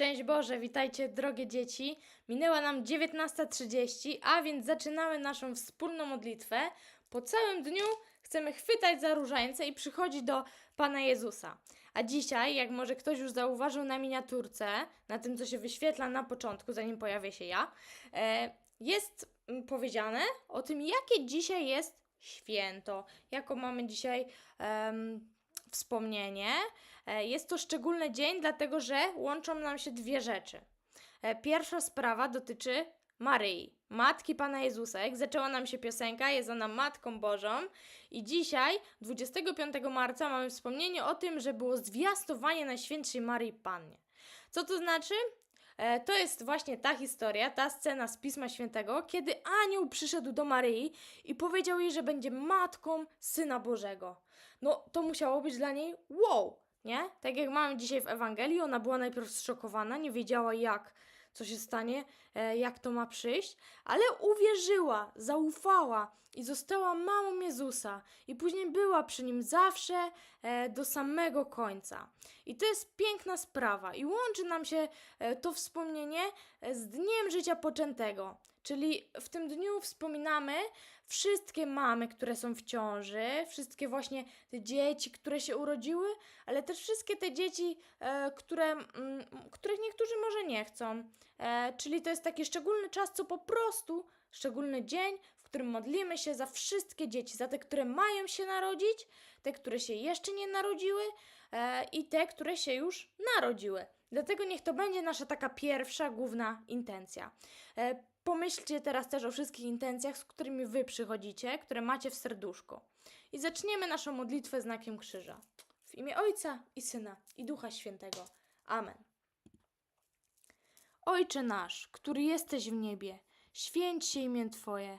Szczęść Boże, witajcie drogie dzieci. Minęła nam 19.30, a więc zaczynamy naszą wspólną modlitwę. Po całym dniu chcemy chwytać za różańce i przychodzić do Pana Jezusa. A dzisiaj, jak może ktoś już zauważył na miniaturce, na tym co się wyświetla na początku, zanim pojawię się ja, e, jest mm, powiedziane o tym, jakie dzisiaj jest święto, jaką mamy dzisiaj em, wspomnienie. E, Jest to szczególny dzień, dlatego że łączą nam się dwie rzeczy. E, Pierwsza sprawa dotyczy Maryi, Matki Pana Jezusa. Jak zaczęła nam się piosenka, jest ona Matką Bożą. I dzisiaj, 25 marca, mamy wspomnienie o tym, że było zwiastowanie Najświętszej Maryi Pannie. Co to znaczy? E, To jest właśnie ta historia, ta scena z Pisma Świętego, kiedy anioł przyszedł do Maryi i powiedział jej, że będzie matką Syna Bożego. No, to musiało być dla niej wow, nie? Tak jak mamy dzisiaj w Ewangelii, ona była najpierw zszokowana, nie wiedziała jak, co się stanie, e, jak to ma przyjść, ale uwierzyła, zaufała i została mamą Jezusa i później była przy nim zawsze e, do samego końca. I to jest piękna sprawa i łączy nam się e, to wspomnienie z dniem życia poczętego. Czyli w tym dniu wspominamy wszystkie mamy, które są w ciąży, wszystkie właśnie te dzieci, które się urodziły, ale też wszystkie te dzieci, e, które, mm, których niektórzy może nie chcą. E, czyli to jest taki szczególny czas, co po prostu szczególny dzień, którym modlimy się za wszystkie dzieci, za te, które mają się narodzić, te, które się jeszcze nie narodziły e, i te, które się już narodziły. Dlatego niech to będzie nasza taka pierwsza, główna intencja. E, Pomyślcie teraz też o wszystkich intencjach, z którymi Wy przychodzicie, które macie w serduszku. I zaczniemy naszą modlitwę znakiem krzyża. W imię Ojca i Syna i Ducha Świętego. Amen. Ojcze nasz, który jesteś w niebie, święć się imię Twoje,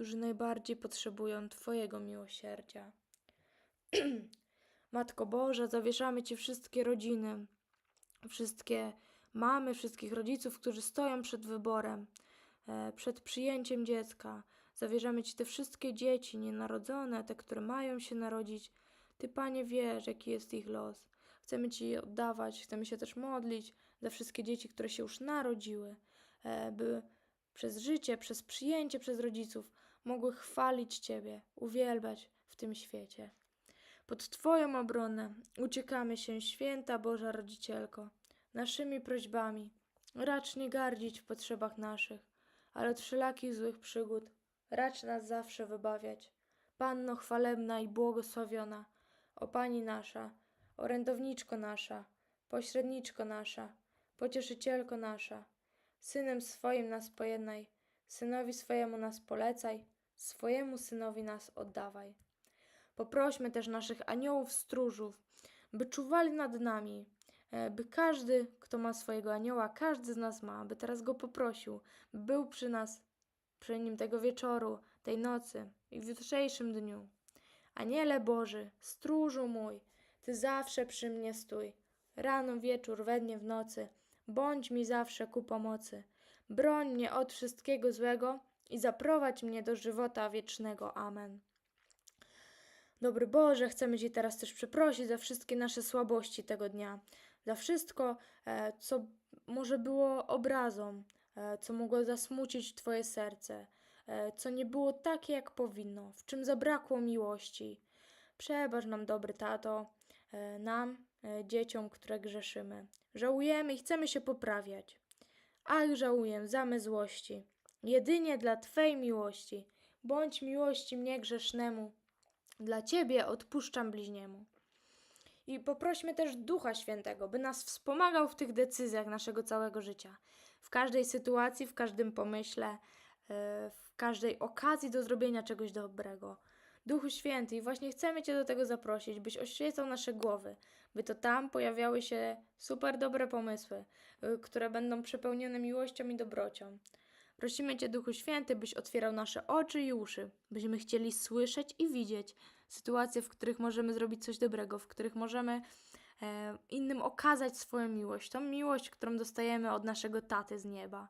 którzy najbardziej potrzebują Twojego miłosierdzia. Matko Boża, zawieszamy Ci wszystkie rodziny, wszystkie mamy, wszystkich rodziców, którzy stoją przed wyborem, e, przed przyjęciem dziecka. Zawierzamy Ci te wszystkie dzieci nienarodzone, te, które mają się narodzić. Ty, Panie, wiesz, jaki jest ich los. Chcemy Ci oddawać, chcemy się też modlić za wszystkie dzieci, które się już narodziły, e, by przez życie, przez przyjęcie przez rodziców mogły chwalić Ciebie, uwielbiać w tym świecie. Pod Twoją obronę uciekamy się, święta Boża Rodzicielko, naszymi prośbami. Racz nie gardzić w potrzebach naszych, ale od wszelakich złych przygód racz nas zawsze wybawiać. Panno chwalebna i błogosławiona, o Pani nasza, orędowniczko nasza, pośredniczko nasza, pocieszycielko nasza, Synem swoim nas pojednaj, synowi swojemu nas polecaj, swojemu synowi nas oddawaj. Poprośmy też naszych aniołów stróżów, by czuwali nad nami, e, by każdy, kto ma swojego anioła, każdy z nas ma, by teraz go poprosił, by był przy nas, przy nim tego wieczoru, tej nocy i w jutrzejszym dniu. Aniele Boży, stróżu mój, Ty zawsze przy mnie stój, rano, wieczór, we dnie, w nocy, bądź mi zawsze ku pomocy. Broń mnie od wszystkiego złego i zaprowadź mnie do żywota wiecznego. Amen. Dobry Boże, chcemy Cię teraz też przeprosić za wszystkie nasze słabości tego dnia, za wszystko, e, co może było obrazą, e, co mogło zasmucić Twoje serce, e, co nie było takie, jak powinno, w czym zabrakło miłości. Przebacz nam, dobry tato, nam, dzieciom, które grzeszymy. Żałujemy i chcemy się poprawiać. Ach, żałuję, zamy złości. Jedynie dla Twej miłości. Bądź miłości mnie grzesznemu. Dla Ciebie odpuszczam bliźniemu. I poprośmy też Ducha Świętego, by nas wspomagał w tych decyzjach naszego całego życia. W każdej sytuacji, w każdym pomyśle, e, w każdej okazji do zrobienia czegoś dobrego. Duchu Święty, i właśnie chcemy Cię do tego zaprosić, byś oświecał nasze głowy, by to tam pojawiały się super dobre pomysły, y, które będą przepełnione miłością i dobrocią. Prosimy Cię, Duchu Święty, byś otwierał nasze oczy i uszy, byśmy chcieli słyszeć i widzieć sytuacje, w których możemy zrobić coś dobrego, w których możemy e, innym okazać swoją miłość, tą miłość, którą dostajemy od naszego taty z nieba.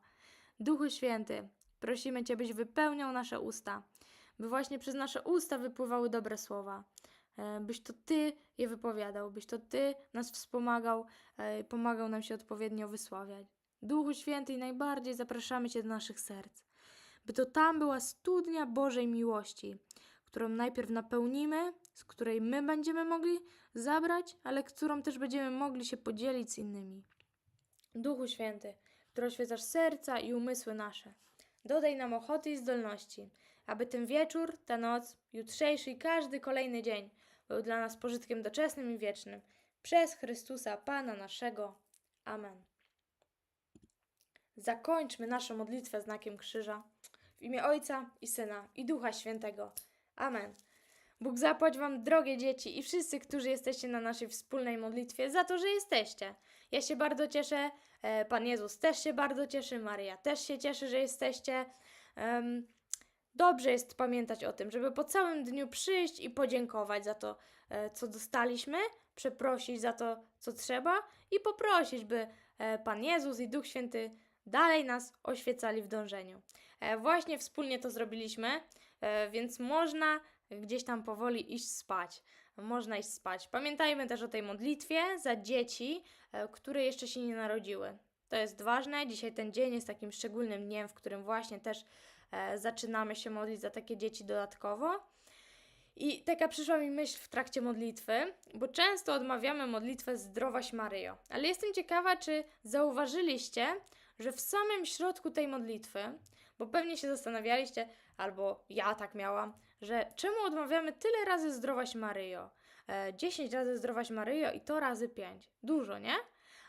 Duchu Święty, prosimy Cię, byś wypełniał nasze usta, by właśnie przez nasze usta wypływały dobre słowa. E, Byś to Ty je wypowiadał, byś to Ty nas wspomagał, e, pomagał nam się odpowiednio wysławiać. Duchu Święty, najbardziej zapraszamy Cię do naszych serc, by to tam była studnia Bożej miłości, którą najpierw napełnimy, z której my będziemy mogli zabrać, ale którą też będziemy mogli się podzielić z innymi. Duchu Święty, który oświecasz serca i umysły nasze, dodaj nam ochoty i zdolności, aby ten wieczór, ta noc, jutrzejszy i każdy kolejny dzień był dla nas pożytkiem doczesnym i wiecznym. Przez Chrystusa, Pana naszego. Amen. Zakończmy naszą modlitwę znakiem krzyża. W imię Ojca i Syna i Ducha Świętego. Amen. Bóg zapłać Wam, drogie dzieci i wszyscy, którzy jesteście na naszej wspólnej modlitwie, za to, że jesteście. Ja się bardzo cieszę, e, Pan Jezus też się bardzo cieszy, Maria też się cieszy, że jesteście. Dobrze jest pamiętać o tym, żeby po całym dniu przyjść i podziękować za to, e, co dostaliśmy, przeprosić za to, co trzeba i poprosić, by e, Pan Jezus i Duch Święty dalej nas oświecali w dążeniu. E, Właśnie wspólnie to zrobiliśmy, e, więc można gdzieś tam powoli iść spać. Można iść spać. Pamiętajmy też o tej modlitwie za dzieci, e, które jeszcze się nie narodziły. To jest ważne. Dzisiaj ten dzień jest takim szczególnym dniem, w którym właśnie też zaczynamy się modlić za takie dzieci dodatkowo. I taka przyszła mi myśl w trakcie modlitwy, bo często odmawiamy modlitwę Zdrowaś Maryjo. Ale jestem ciekawa, czy zauważyliście, że w samym środku tej modlitwy, bo pewnie się zastanawialiście, albo ja tak miałam, że czemu odmawiamy tyle razy Zdrowaś Maryjo? E, 10 razy Zdrowaś Maryjo i to razy 5. Dużo, nie?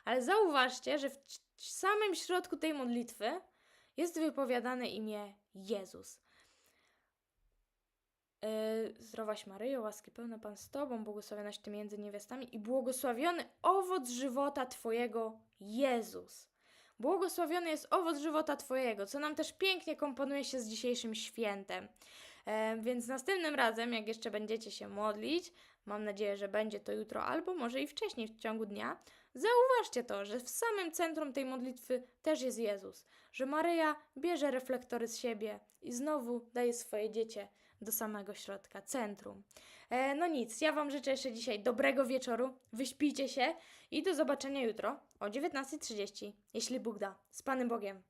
Ale zauważcie, że w samym środku tej modlitwy jest wypowiadane imię Jezus. Yy, Zdrowaś Maryjo, łaski pełna Pan z Tobą, błogosławionaś Ty między niewiastami i błogosławiony owoc żywota Twojego, Jezus. Błogosławiony jest owoc żywota Twojego, co nam też pięknie komponuje się z dzisiejszym świętem. E, więc następnym razem, jak jeszcze będziecie się modlić, mam nadzieję, że będzie to jutro albo może i wcześniej w ciągu dnia, zauważcie to, że w samym centrum tej modlitwy też jest Jezus, że Maryja bierze reflektory z siebie i znowu daje swoje dziecię do samego środka, centrum. E, no nic, ja Wam życzę jeszcze dzisiaj dobrego wieczoru, wyśpijcie się i do zobaczenia jutro o 19.30, jeśli Bóg da. Z Panem Bogiem.